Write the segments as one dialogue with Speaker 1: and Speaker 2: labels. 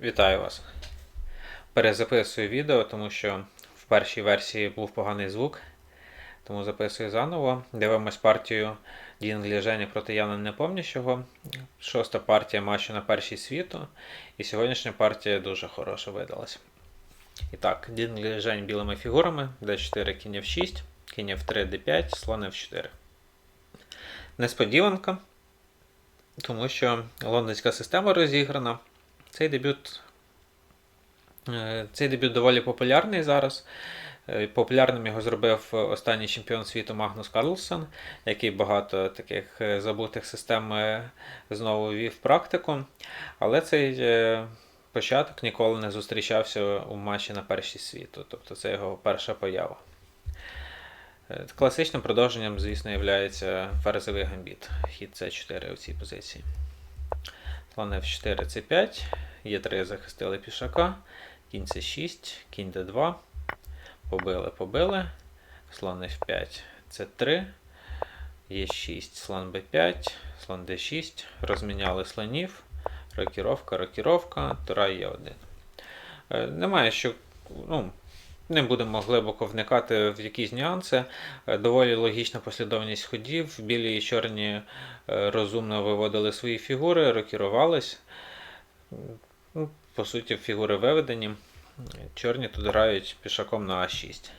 Speaker 1: Вітаю вас. Перезаписую відео, тому що в першій версії був поганий звук. Тому записую заново. Дивимось партію Дінглі Жені проти Яна Непомнящого. Шоста партія матчу на першій світу. І сьогоднішня партія дуже хороша видалась. І так, Дінглі Жень білими фігурами, d4 кінь f6, кінь f3, d5, слон f4. Несподіванка, тому що лондонська система розіграна. Цей дебют, е, цей дебют доволі популярний зараз. Е, Популярним його зробив останній чемпіон світу Магнус Карлсон, який багато таких е, забутих систем знову ввів практику. Але цей початок ніколи не зустрічався у матчі на першій світу. Тобто це його перша поява. Класичним продовженням, звісно, є ферзовий гамбіт. Хід С4 у цій позиції. Слон F4, C5. Є3 захистили пішака. Кінь С6, кінь Д2. Побили, побили. Слон F5, C3. Е6, слон Б5, слон Д6. Розміняли слонів. Рокіровка, рокіровка, тура Е1. Е, Немає що. Ну, не будемо глибоко вникати в якісь нюанси. Е, Доволі логічна послідовність ходів. Білі і чорні е, розумно виводили свої фігури, рокірувались. Ну, По суті, фігури виведені. Чорні тут грають пішаком на А6.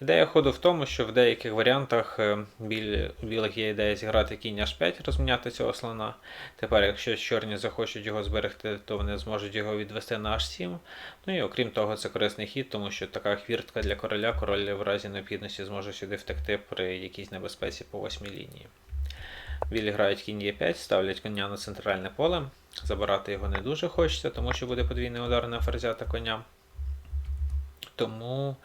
Speaker 1: Ідея ходу в тому, що в деяких варіантах е, у білих є ідея зіграти кінь H5, розміняти цього слона. Тепер, якщо чорні захочуть його зберегти, то вони зможуть його відвести на H7. Ну і окрім того, це корисний хід, тому що така хвіртка для короля, король в разі необхідності зможе сюди втекти при якійсь небезпеці по восьмій лінії. Білі грають кінь Е5, ставлять коня на центральне поле. Забирати його не дуже хочеться, тому що буде подвійний удар на ферзя та коня. Тому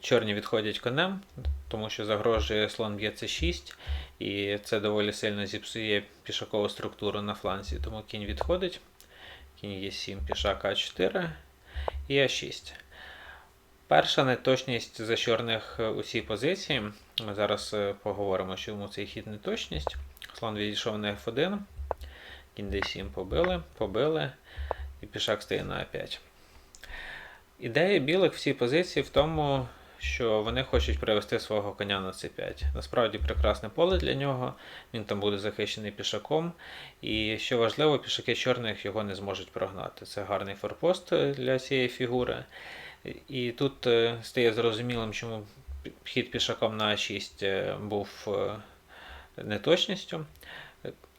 Speaker 1: чорні відходять конем, тому що загрожує слон б'є c6, і це доволі сильно зіпсує пішакову структуру на фланзі. Тому кінь відходить. Кінь Е7, пішак А4 і А6. Перша неточність за чорних е, у цій позиції. Зараз е, поговоримо, чому цей хід неточність. Слон відійшов на F1. Кінь D7 побили, побили, і пішак стає на А5. Ідея білих в цій позиції в тому, що вони хочуть привести свого коня на c5. Насправді прекрасне поле для нього, він там буде захищений пішаком. І що важливо, пішаки чорних його не зможуть прогнати. Це гарний форпост е, для цієї фігури. І тут е, стає зрозумілим, чому хід пішаком на А6 е, був неточністю.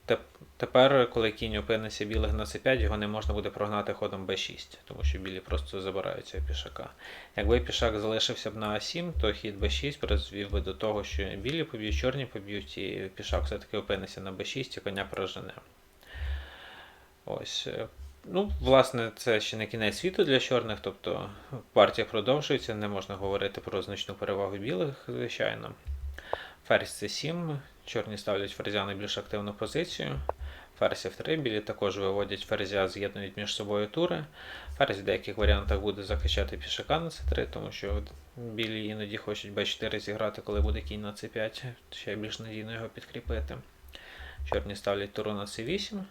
Speaker 1: Теп- Тепер, коли кінь опиниться білих на c5, його не можна буде прогнати ходом b6, тому що білі просто забирають цього пішака. Якби пішак залишився б на a7, то хід b6 призвів би до того, що білі поб'ють, чорні поб'ють, і пішак все-таки опиниться на b6 і коня прожене. Ось. е, Ну, власне, це ще не кінець світу для чорних, тобто партія продовжується, не можна говорити про значну перевагу білих, звичайно. Ферзь c7, чорні ставлять ферзя на більш активну позицію. Ферзь f3, білі також виводять ферзя, з'єднують між собою тури. Ферзь в деяких варіантах буде захищати пішака на c3, тому що білі іноді хочуть b4 зіграти, коли буде кінь на c5, ще більш надійно його підкріпити. Чорні ставлять туру на c8.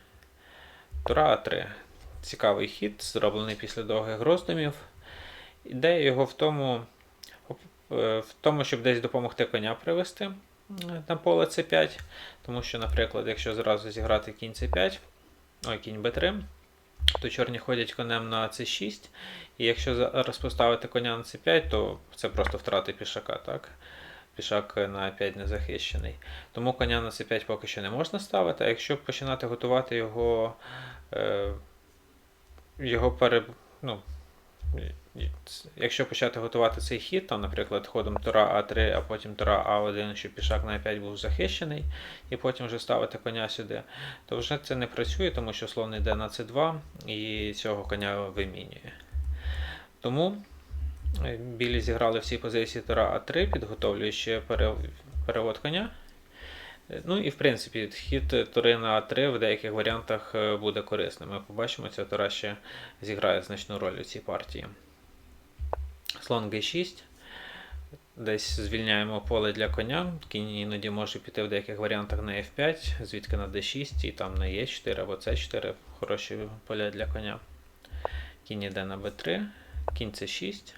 Speaker 1: Тура А3. Цікавий хід, зроблений після довгих роздумів. Ідея його в тому, е, в тому, щоб десь допомогти коня привести на поле c5. Тому що, наприклад, якщо зразу зіграти кінь c5, ой, кінь b3, то чорні ходять конем на c6. І якщо зараз поставити коня на c5, то це просто втрати пішака, так? Пішак на 5 не захищений. Тому коня на c5 поки що не можна ставити, а якщо починати готувати його. Е, його пере... ну, Якщо почати готувати цей хід, там, наприклад, ходом Тура А3, а потім Тура А1, щоб пішак на А5 був захищений, і потім вже ставити коня сюди, то вже це не працює, тому що слон йде на С2 і цього коня вимінює. Тому е, білі зіграли в цій позиції Тура А3, підготовлюючи перевод коня. Е, Ну і в принципі хід тури на А3 в деяких варіантах е, буде корисним. Ми побачимо, ця тура ще зіграє значну роль у цій партії. Слон G6. Десь звільняємо поле для коня. Кінь іноді може піти в деяких варіантах на F5, звідки на D6 і там на E4 або C4 хороші поля для коня. кінь іде на b3, кінь c6.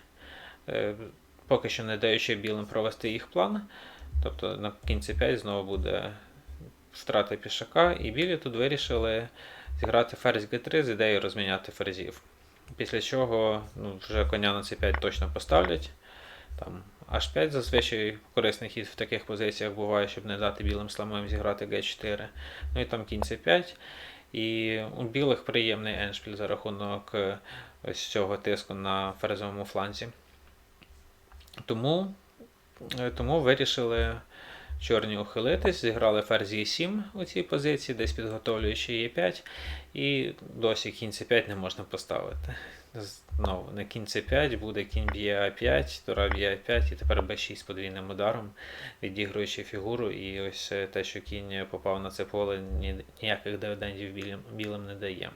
Speaker 1: Е, Поки що не даючи білим провести їх план. Тобто на кінь c5 знову буде втрата пішака, і білі тут вирішили зіграти ферзь g3 з ідеєю розміняти ферзів. Після чого ну, вже коня на c5 точно поставлять. Там H5 зазвичай корисний хід в таких позиціях буває, щоб не дати білим слоном зіграти G4. Ну і там кінь c5. І у білих приємний еншпіль за рахунок е, ось цього тиску на ферзовому фланзі. Тому, е, тому вирішили чорні ухилитись, зіграли ферзь e7 у цій позиції, десь підготовлюючи e5, і досі кінь c5 не можна поставити. Знову на кінь c5 буде кінь б'є a5, тура б'є a5 і тепер b6 з подвійним ударом, відігруючи фігуру. І ось е, те, що кінь попав на це поле, ніяких дивідендів білим, білим не дає.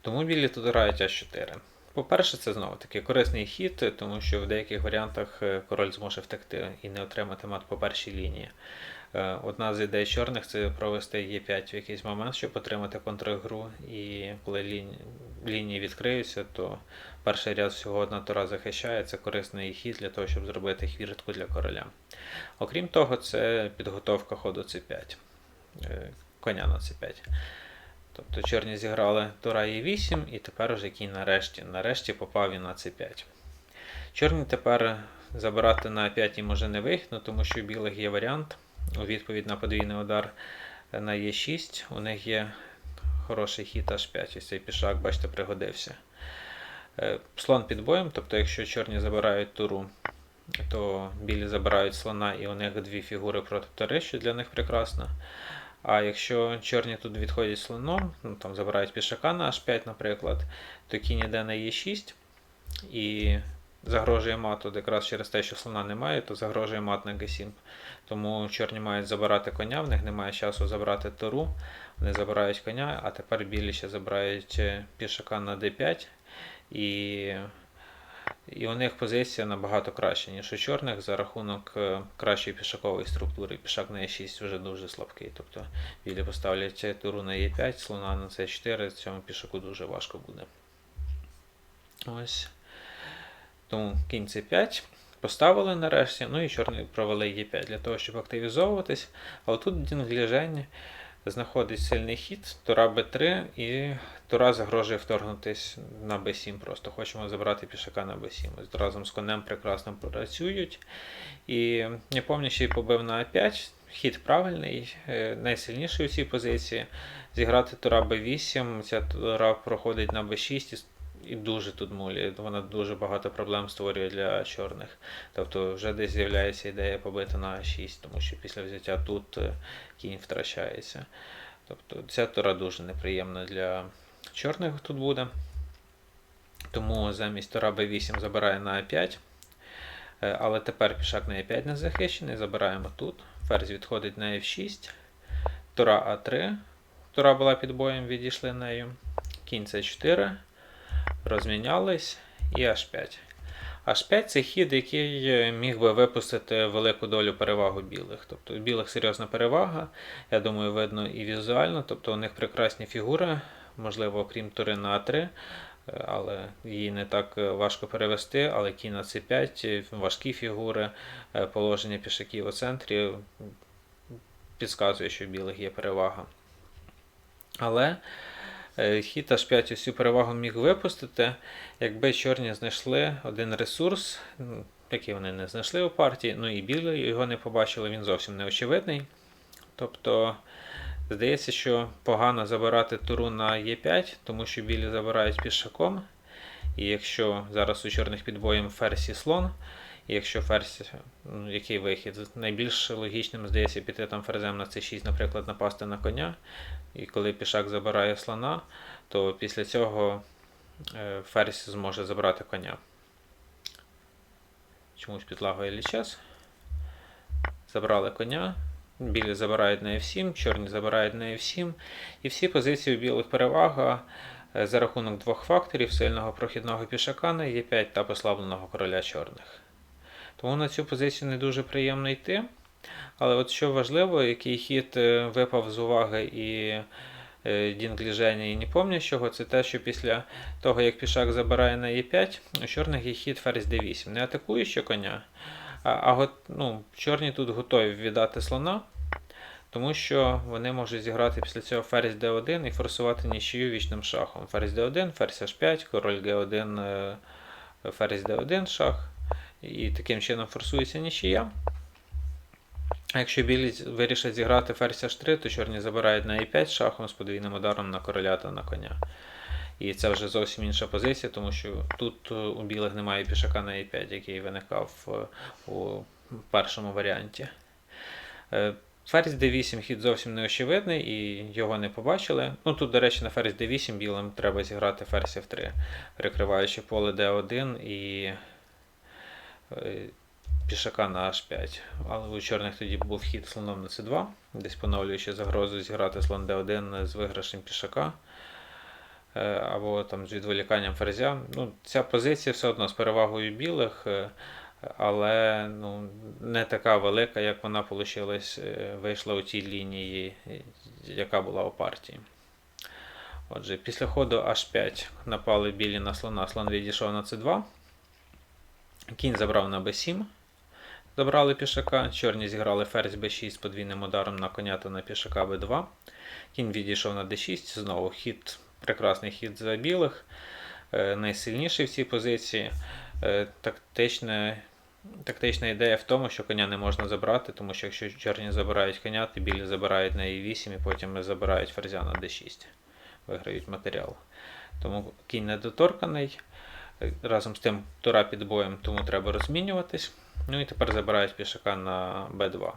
Speaker 1: Тому білі тут грають А4. По-перше, це знову таки корисний хід, тому що в деяких варіантах е, король зможе втекти і не отримати мат по першій лінії. Е, Одна з ідей чорних це провести Е5 в якийсь момент, щоб отримати контргру. І коли лінії, лінії відкриються, то перший ряд всього одна тура захищає. Це корисний хід для того, щоб зробити хвіртку для короля. Окрім того, це підготовка ходу С5, е, коня на С5. Тобто чорні зіграли тура Е8 і тепер вже кінь нарешті. Нарешті попав він на С5. Чорні тепер забирати на 5 їм може не вигідно, тому що у білих є варіант. У відповідь на подвійний удар на Е6. У них є хороший хід H5. Ось цей пішак, бачите, пригодився. Е, Слон під боєм, тобто, якщо чорні забирають туру, то білі забирають слона, і у них дві фігури проти тури, що для них прекрасно. А якщо чорні тут відходять слоном, ну, там забирають пішака на H5, наприклад, то кінь іде на Е6 і загрожує мат, от якраз через те, що слона немає, то загрожує мат на G7. Тому чорні мають забирати коня, в них немає часу забрати туру, вони забирають коня, а тепер білі ще забирають е, пішака на D5. І і у них позиція набагато краща, ніж у чорних за рахунок е, кращої пішакової структури. Пішак на Е6 вже дуже слабкий. Тобто білі поставлять туру на Е5, слона на С4, цьому пішаку дуже важко буде. Ось. Тому кінь С5 поставили нарешті, ну і чорні провели Е5 для того, щоб активізовуватись. Але тут Дінгліжень знаходить сильний хід, тура Б3, і тура загрожує вторгнутись на Б7. Просто хочемо забрати пішака на Б7. Ось разом з конем прекрасно працюють. І я ще й побив на А5. Хід правильний, е, найсильніший у цій позиції. Зіграти тура Б8, ця тура проходить на Б6 і дуже тут мулі. Вона дуже багато проблем створює для чорних. Тобто вже десь з'являється ідея побити на А6, тому що після взяття тут е, кінь втрачається. Тобто ця тура дуже неприємна для чорних тут буде. Тому замість тура Б8 забирає на А5. Е, Але тепер пішак на Е5 не захищений. Забираємо тут. Ферзь відходить на F6. Тура А3. Тура була під боєм, відійшли нею. Кінь С4 розмінялись і H5. H5 це хід, який міг би випустити велику долю перевагу білих. Тобто у білих серйозна перевага, я думаю, видно і візуально. Тобто у них прекрасні фігури, можливо, окрім тури на А3, але її не так важко перевести. Але кінь на С5, важкі фігури, положення пішаків у центрі підказує, що у білих є перевага. Але Е, Хід H5 усю перевагу міг випустити, якби чорні знайшли один ресурс, ну, який вони не знайшли у партії, ну і білі його не побачили, він зовсім не очевидний. Тобто, здається, що погано забирати туру на Е5, тому що білі забирають пішаком. І якщо зараз у чорних підбоєм ферзь і слон, якщо ферзь, ну, який вихід? Найбільш логічним здається піти там ферзем на c6, наприклад, напасти на коня. І коли пішак забирає слона, то після цього е, ферзь зможе забрати коня. Чомусь підлагає лічас. Забрали коня. Білі забирають на F7, чорні забирають на F7. І всі позиції у білих перевага е, за рахунок двох факторів сильного прохідного пішака на Е5 та послабленого короля чорних. Тому на цю позицію не дуже приємно йти. Але от що важливо, який хід е, випав з уваги і е, дінгліження і не чого, це те, що після того, як пішак забирає на Е5, у чорних є хід ферзь d8. Не атакуючи коня, а, а ну, чорні тут готові віддати слона, тому що вони можуть зіграти після цього ферзь d1 і форсувати нічию вічним шахом. Ферзь d1, ферзь h5, король g1, е, ферзь d1 шах. І таким чином форсується нічия. А якщо білі вирішать зіграти ферзь h3, то чорні забирають на e5 шахом з подвійним ударом на короля та на коня. І це вже зовсім інша позиція, тому що тут е, у білих немає пішака на e5, який виникав е, у першому варіанті. Е, Ферзь d8 хід зовсім не очевидний і його не побачили. Ну тут, до речі, на ферзь d8 білим треба зіграти ферзь f3, перекриваючи поле d1 і пішака на h5. Але у чорних тоді був хід слоном на c2, десь поновлюючи загрозу зіграти слон d1 з виграшем пішака. е, Або там з відволіканням ферзя. Ну, ця позиція все одно з перевагою білих, е, але ну, не така велика, як вона получилась, е, вийшла у тій лінії, е, яка була у партії. Отже, після ходу h5 напали білі на слона, слон відійшов на c2. Кінь забрав на b7. Забрали пішака. Чорні зіграли ферзь b6 з подвійним ударом на коня та на пішака b2. Кінь відійшов на d6. Знову хід, прекрасний хід за білих. Е, найсильніший в цій позиції. Е, тактичне, тактична ідея в тому, що коня не можна забрати, тому що якщо чорні забирають коня, то білі забирають на e8 і потім забирають ферзя на d6. Виграють матеріал. Тому кінь недоторканий. Разом з тим тура під боєм, тому треба розмінюватись. Ну і тепер забирають пішака на b2.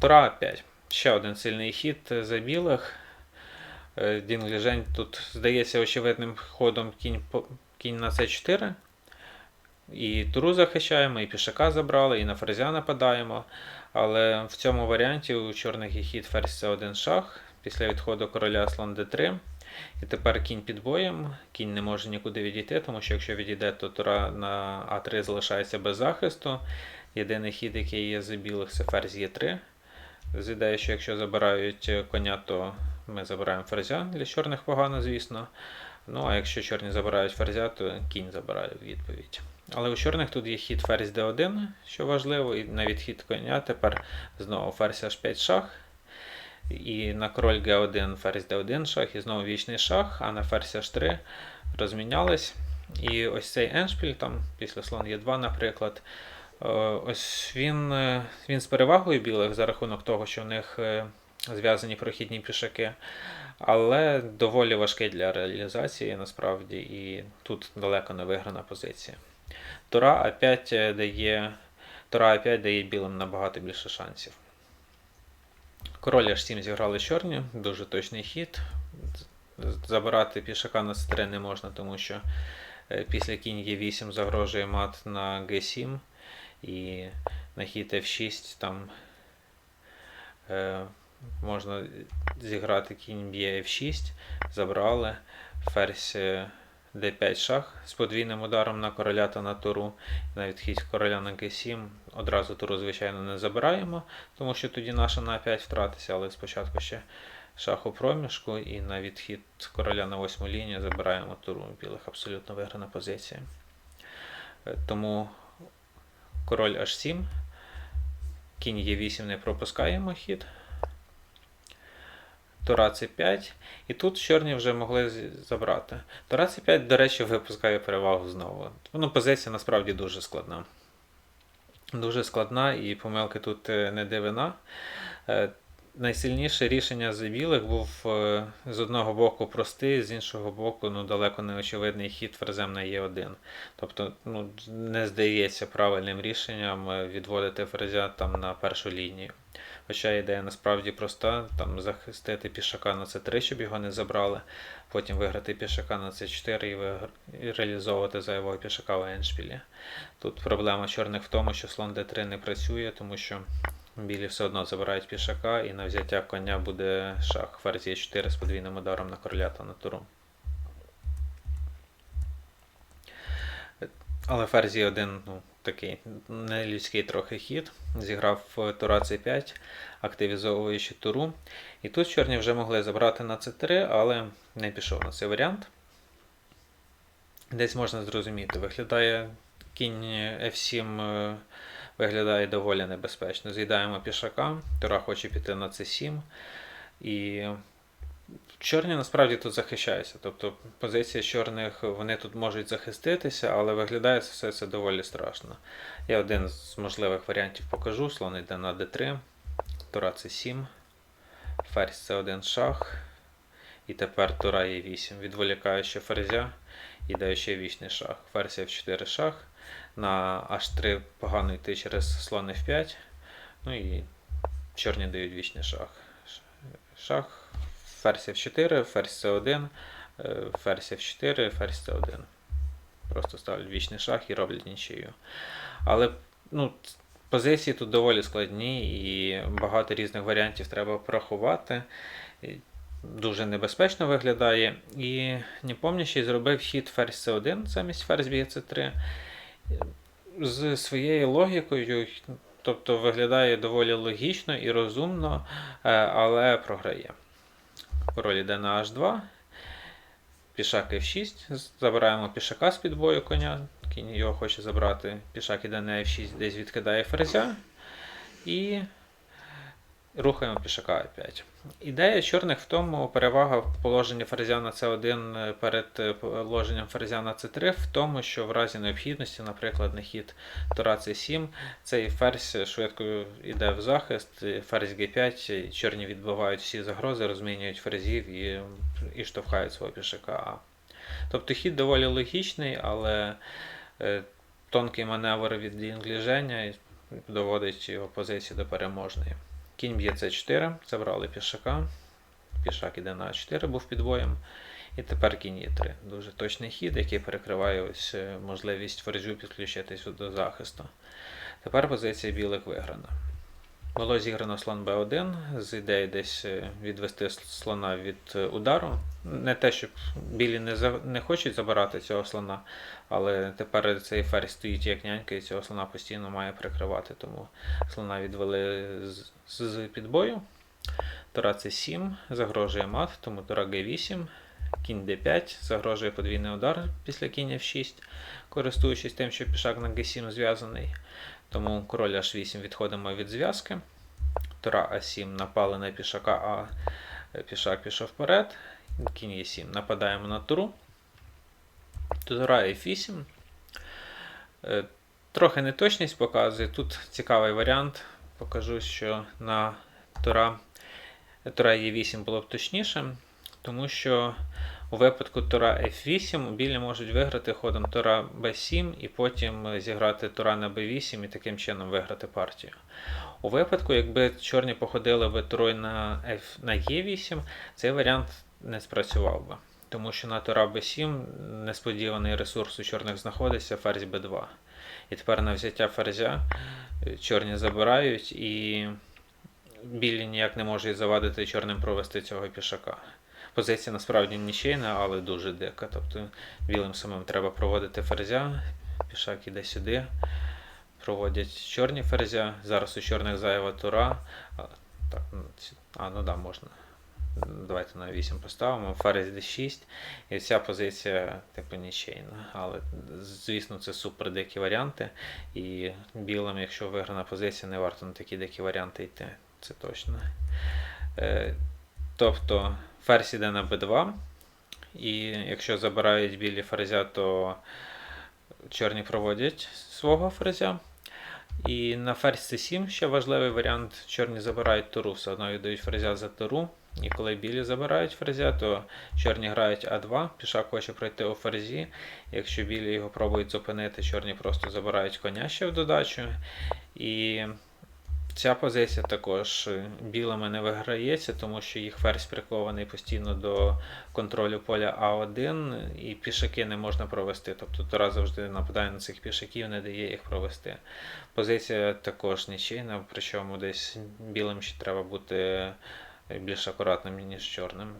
Speaker 1: Тура 5. Ще один сильний хід за білих. Е, Дінгліжень тут здається очевидним ходом кінь, кінь на c4. І туру захищаємо, і пішака забрали, і на ферзя нападаємо. Але в цьому варіанті у чорних є хід ферзь c1 шах. Після відходу короля слон d3. І тепер кінь під боєм. Кінь не може нікуди відійти, тому що якщо відійде, то тура на А3 залишається без захисту. Єдиний хід, який є за білих, це ферзь Е3. З ідеї, що якщо забирають коня, то ми забираємо ферзя. Для чорних погано, звісно. Ну, а якщо чорні забирають ферзя, то кінь забирає відповідь. Але у чорних тут є хід ферзь d1, що важливо, і на відхід коня тепер знову ферзь h5 шах. І на король Г1 ферзь d1 шах, і знову вічний шах, а на ферзь h3 розмінялись. І ось цей еншпіль, там після слон Е2, наприклад, е, ось він, е, він з перевагою білих за рахунок того, що в них е, зв'язані прохідні пішаки, але доволі важкий для реалізації насправді, і тут далеко не виграна позиція. Тура А5 дає, Тура А5 дає білим набагато більше шансів. Король H7 зіграли чорні, дуже точний хід. Забирати пішака на c3 не можна, тому що е, після кінь Е8 загрожує мат на G7 і на хід F6 там е, можна зіграти кінь б'є F6, забрали, ферзь е, D5 шах з подвійним ударом на короля та на туру. Навіть хід короля на G7 одразу туру, звичайно, не забираємо, тому що тоді наша на 5 втратиться, але спочатку ще шах у проміжку і на відхід короля на восьму лінію забираємо туру білих абсолютно виграна позиція. Е, Тому король H7, кінь Е8 не пропускаємо хід. Тура C5. І тут чорні вже могли забрати. Тура C5, до речі, випускає перевагу знову. Ну, позиція насправді дуже складна. Дуже складна, і помилки тут е, не дивина. Е, Найсильніше рішення за білих був е, з одного боку простий, з іншого боку, ну, далеко не очевидний хід ферзем на Е1. Тобто, ну, не здається правильним рішенням відводити ферзя там на першу лінію. Хоча ідея насправді проста: там захистити пішака на c3, щоб його не забрали, потім виграти пішака на c4 і, вигр... і реалізовувати зайвого пішака в еншпілі. Тут проблема чорних в тому, що слон d3 не працює, тому що білі все одно забирають пішака, і на взяття коня буде шах ферзь Е4 з подвійним ударом на короля та на туру. Але ферзь Е1 ну, такий нелюдський трохи хід. Зіграв тура c5, активізовуючи туру. І тут чорні вже могли забрати на c3, але не пішов на цей варіант. Десь можна зрозуміти, виглядає кінь F7 е, виглядає доволі небезпечно. З'їдаємо пішака, тура хоче піти на c7. І чорні насправді тут захищаються. Тобто позиція чорних вони тут можуть захиститися, але виглядає все це доволі страшно. Я один з можливих варіантів покажу. Слон йде на d3, тура c7, ферзь c1 шах. І тепер тура e8, відволікаючи ферзя, іде ще вічний шах. Ферзь f4 шах. На h3 погано йти через слон f5. Ну і чорні дають вічний шах. Шах, ферзь f4, ферзь c1, е, ферзь f4, ферзь c1. Просто ставлять вічний шах і роблять нічию. Але ну, позиції тут доволі складні і багато різних варіантів треба порахувати. Дуже небезпечно виглядає. І Непомнящий зробив хід ферзь c1 замість ферзь б'є c3. З своєю логікою, тобто виглядає доволі логічно і розумно, е, але програє. Король йде на h2. Пішак f6. Забираємо пішака з під бою коня. Кінь його хоче забрати. Пішак іде на f6, десь відкидає ферзя. І рухаємо пішака f5. Ідея чорних в тому, перевага в положенні ферзя на c1 перед положенням ферзя на c3, в тому, що в разі необхідності, наприклад, на хід тура c7, цей ферзь швидко йде в захист, ферзь g5, чорні відбивають всі загрози, розмінюють ферзів і, і штовхають свого пішака. Тобто хід доволі логічний, але е, тонкий маневр від дінгліження доводить його позицію до переможної. Кінь б'є c4, забрали пішака. Пішак іде на А4, був підвоєм. І тепер кінь Е3. Дуже точний хід, який перекриває ось можливість ферзю підключитись до захисту. Тепер позиція білих виграна. Було зіграно слон b1 з ідеєю десь відвести слона від удару. Не те, щоб білі не за... не хочуть забирати цього слона, але тепер цей ферзь стоїть як нянька, і цього слона постійно має прикривати. Тому слона відвели з, з підбою. Тура c7 загрожує мат, тому тура g8, кінь d5, загрожує подвійний удар після кінь f6, користуючись тим, що пішак на g7 зв'язаний. Тому король h8 відходимо від зв'язки. Тура А7 напали на пішака, а пішак пішов вперед. Кінь Е7 нападаємо на туру. Тура F8. Е, трохи неточність показує. Тут цікавий варіант. Покажу, що на Тура Тура Е8 було б точніше, тому що у випадку Тура F8 білі можуть виграти ходом Тура B7 і потім зіграти Тура на B8 і таким чином виграти партію. У випадку, якби чорні походили би турою на F на E8, цей варіант не спрацював би. Тому що на Тура B7 несподіваний ресурс у чорних знаходиться ферзь B2. І тепер на взяття ферзя чорні забирають і білі ніяк не можуть завадити чорним провести цього пішака. Позиція насправді нічийна, але дуже дика. Тобто білим самим треба проводити ферзя, пішак іде сюди. Проводять чорні ферзя. Зараз у чорних зайва тура. Так, а, ну да, можна. Давайте на 8 поставимо. Ферзь d6. І ця позиція типу нічийна. Але, звісно, це супер дикі варіанти. І білим, якщо виграна позиція, не варто на такі дикі варіанти йти. Це точно. Е, Тобто ферзь іде на b2. І якщо забирають білі ферзя, то чорні проводять свого ферзя. І на ферзь c7 ще важливий варіант. Чорні забирають туру, все одно віддають ферзя за туру. І коли білі забирають ферзя, то чорні грають А2, пішак хоче пройти у ферзі. Якщо білі його пробують зупинити, чорні просто забирають коня ще в додачу. І ця позиція також білими не виграється, тому що їх ферзь прикований постійно до контролю поля А1, і пішаки не можна провести. Тобто Тура завжди нападає на цих пішаків, не дає їх провести. Позиція також нічийна, причому десь білим ще треба бути більш акуратним, ніж чорним.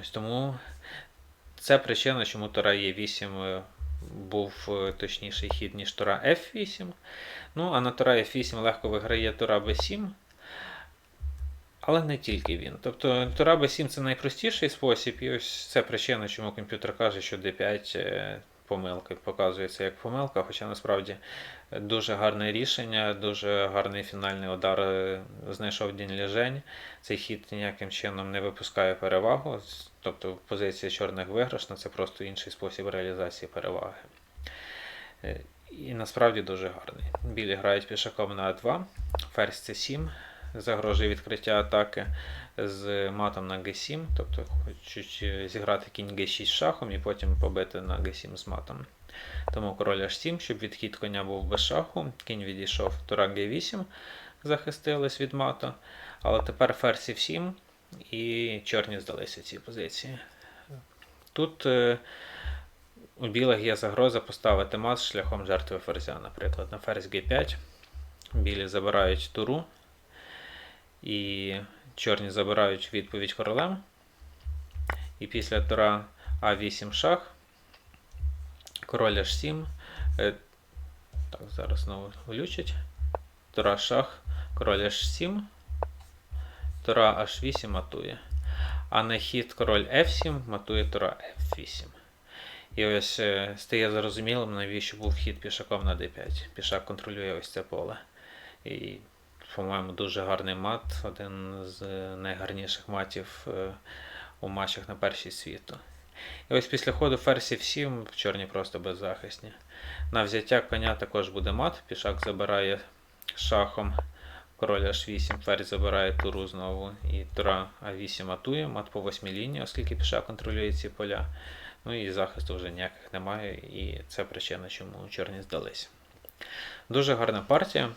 Speaker 1: Ось Тому це причина, чому Тура Е8 був е, точніший хід, ніж Тура F8. Ну, а на Тура F8 легко виграє Тура B7. Але не тільки він. Тобто Тура B7 це найпростіший спосіб, і ось це причина, чому комп'ютер каже, що D5 е, помилка показується як помилка, хоча насправді дуже гарне рішення, дуже гарний фінальний удар е, знайшов Дінь Ліжень. Цей хід ніяким чином не випускає перевагу, тобто позиція чорних виграшна, це просто інший спосіб реалізації переваги. І насправді дуже гарний. Білі грають пішаком на А2, ферзь С7, загрожує відкриття атаки з матом на Г7, тобто хочуть е, зіграти кінь Г6 шахом і потім побити на Г7 з матом. Тому король H7, щоб відхід коня був без шаху, кінь відійшов, тура Г8, захистились від мату. Але тепер ферзь F7 і чорні здалися ці позиції. Тут е, у білих є загроза поставити мат шляхом жертви ферзя. Наприклад, на ферзь Г5 білі забирають туру, і чорні забирають відповідь королем. І після тура А8 шах, король H7. е, Так, зараз знову влючить. Тура шах, король H7. Тура H8 матує. А на хід король F7 матує тура F8. І ось е, стає зрозумілим, навіщо був хід пішаком на D5. Пішак контролює ось це поле. І, по-моєму, дуже гарний мат, один з найгарніших матів е, у матчах на першій світу. І ось після ходу ферзь F7 чорні просто беззахисні. На взяття коня також буде мат. Пішак забирає шахом король H8, ферзь забирає туру знову. І тура А8 матує, мат по восьмій лінії, оскільки пішак контролює ці поля. Ну і захисту вже ніяких немає, і це причина, чому чорні здалися. Дуже гарна партія.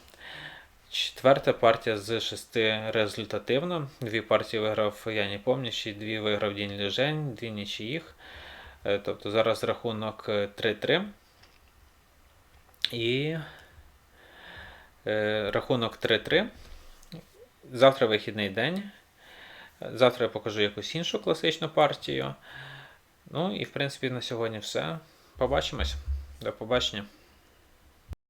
Speaker 1: Четверта партія з шести результативно. Дві партії виграв Яні Помнічі, дві виграв Дінь Ліжень, дві нічиїх. Е, Тобто зараз рахунок е, 3-3. І е, рахунок 3-3. Завтра вихідний день. Завтра я покажу якусь іншу класичну партію. Ну і в принципі на сьогодні все. Побачимось. До побачення.